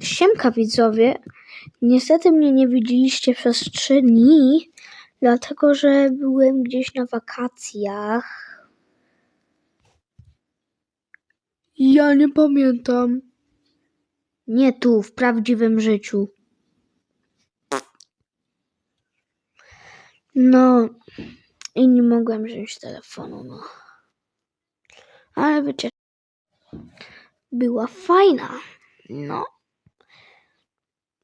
Siemka widzowie. Niestety mnie nie widzieliście przez trzy dni, dlatego że byłem gdzieś na wakacjach. Ja nie pamiętam. Nie tu, w prawdziwym życiu. No, i nie mogłem wziąć telefonu, no. Ale wiecie, była fajna, no.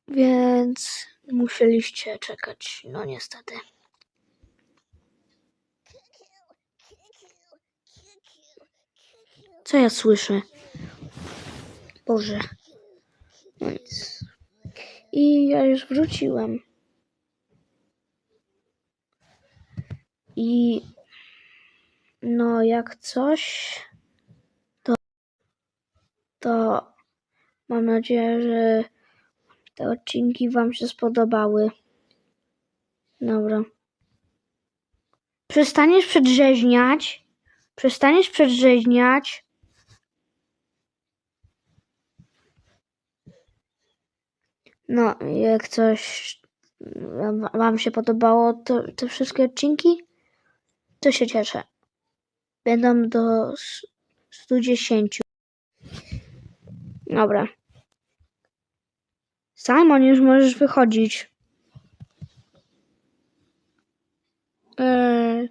Więc musieliście czekać, no niestety. Co ja słyszę? Boże. No nic. I ja już wróciłem. I no jak coś, to mam nadzieję, że te odcinki Wam się spodobały. Dobra. Przestaniesz przedrzeźniać? Przestaniesz przedrzeźniać? No, jak coś wam- się podobało, to te wszystkie odcinki, to się cieszę. Będą do s- 110. Dobra. Simon, już możesz wychodzić. Eee.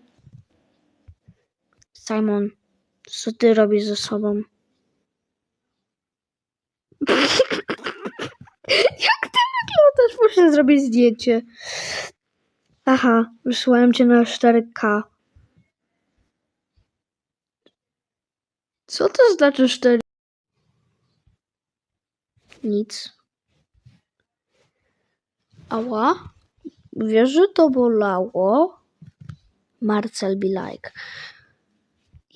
Simon, co ty robisz ze sobą? Jak ty wyglądasz? Muszę zrobić zdjęcie. Aha, wysłałem cię na 4K. Co to znaczy 4? Nic. Ała? Wiesz, że to bolało? Marcel be like.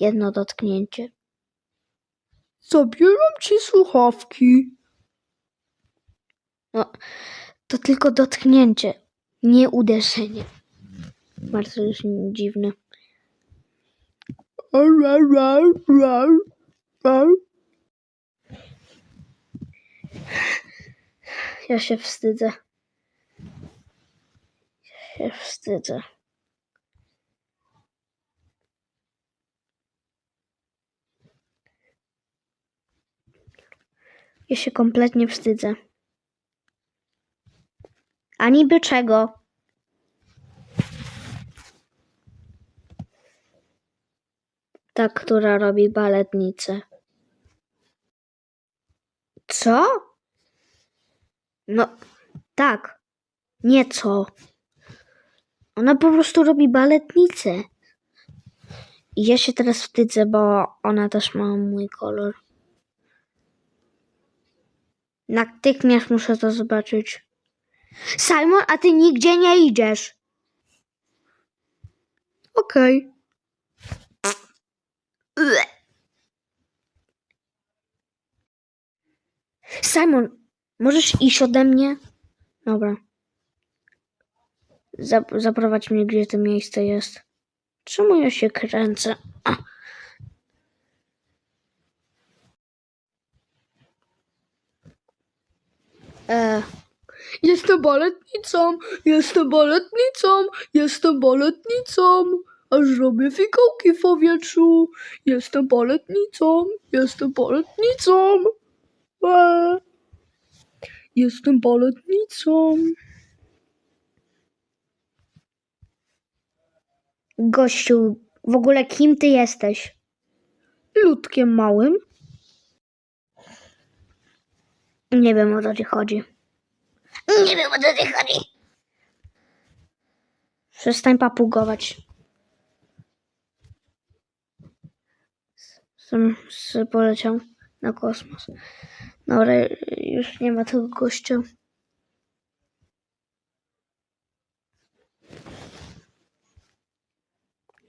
Jedno dotknięcie. Zabieram ci słuchawki. No, to tylko dotknięcie, nie uderzenie. Marcel jest dziwny. Ar, ar, ar, ar, ar. Ja się wstydzę. Ja się wstydzę. Ja się kompletnie wstydzę. A niby czego? Ta, która robi baletnicę. Co? No, tak. Nieco. Ona po prostu robi baletnicę. I ja się teraz wstydzę, bo ona też ma mój kolor. Natychmiast muszę to zobaczyć. Simon, a ty nigdzie nie idziesz. Okej. Ue. Simon, możesz iść ode mnie? Dobra. Zap- zaprowadź mnie, gdzie to miejsce jest. Czemu ja się kręcę? A. E, Jestem baletnicą, jestem baletnicą, jestem baletnicą. Aż robię fikołki w powietrzu. Jestem baletnicą, jestem baletnicą. Eee. Jestem baletnicą. gościu, w ogóle kim ty jesteś? Ludkiem małym. Nie wiem o co ci chodzi. Nie wiem o co ci chodzi. Przestań papugować. Sam poleciał na kosmos. Dobra, już nie ma tego gościa.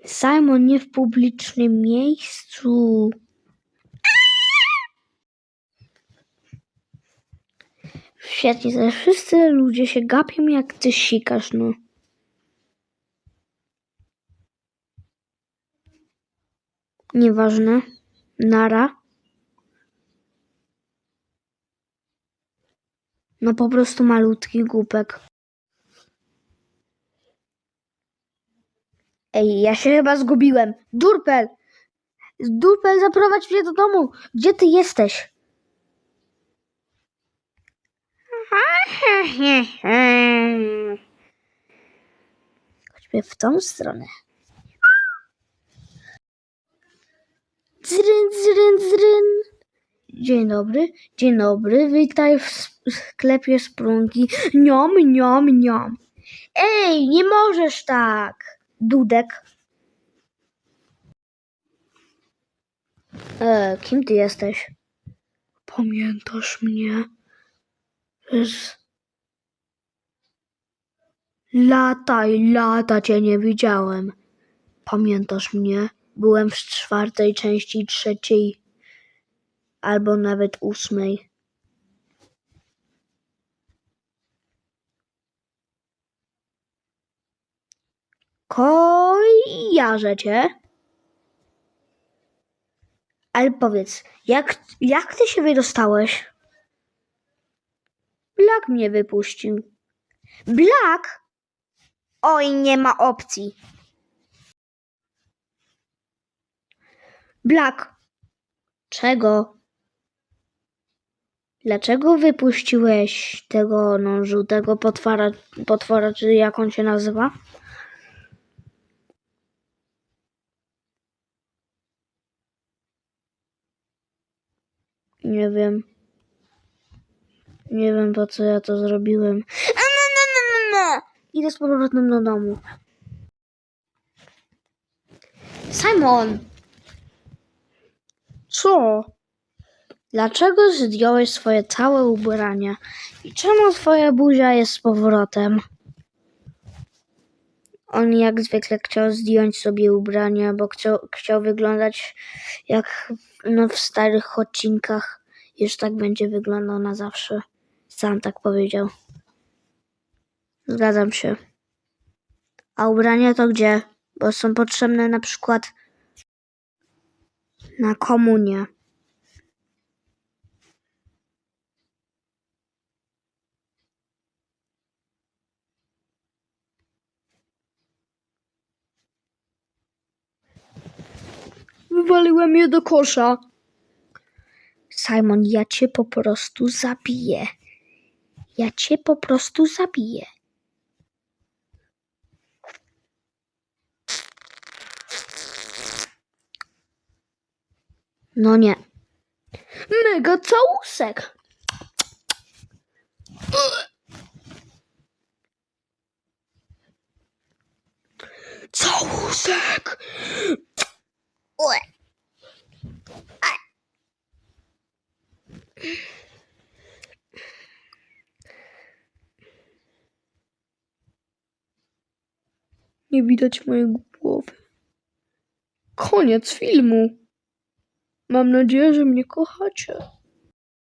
Simon nie w publicznym miejscu. Świetnie, teraz wszyscy ludzie się gapią jak ty sikasz, no. Nieważne. Nara. No po prostu malutki głupek. Ej, ja się chyba zgubiłem. Durpel! Durpel, zaprowadź mnie do domu. Gdzie ty jesteś? Chodźmy w tą stronę. Zryn, zryn, zryn. Dzień dobry, dzień dobry, witaj w sklepie Sprunki. Niom, niom, niom. Ej, nie możesz tak. Dudek. E, kim ty jesteś? Pamiętasz mnie? Z... Lata i lata cię nie widziałem. Pamiętasz mnie? Byłem w czwartej części trzeciej albo nawet ósmej. Kojarzę cię. Ale powiedz, jak, jak ty się wydostałeś? Black mnie wypuścił. Black? Oj, nie ma opcji. Black. Czego? Dlaczego wypuściłeś tego no, żółtego potwora, potwora, czy jak on się nazywa? Nie wiem. Nie wiem po co ja to zrobiłem. No, no, no. Idę z powrotem do domu. Simon! Co? Dlaczego zdjąłeś swoje całe ubrania? I czemu twoja buzia jest z powrotem? On jak zwykle chciał zdjąć sobie ubrania, bo chciał, chciał wyglądać jak no, w starych odcinkach. Już tak będzie wyglądał na zawsze. Sam tak powiedział. Zgadzam się. A ubrania to gdzie? Bo są potrzebne na przykład na komunię. Wywaliłem je do kosza. Simon, ja cię po prostu zabiję. Ja cię po prostu zabiję. No nie. Mega całusek. Całusek. Nie widać mojej głowy. Koniec filmu. Mam nadzieję, że mnie kochacie.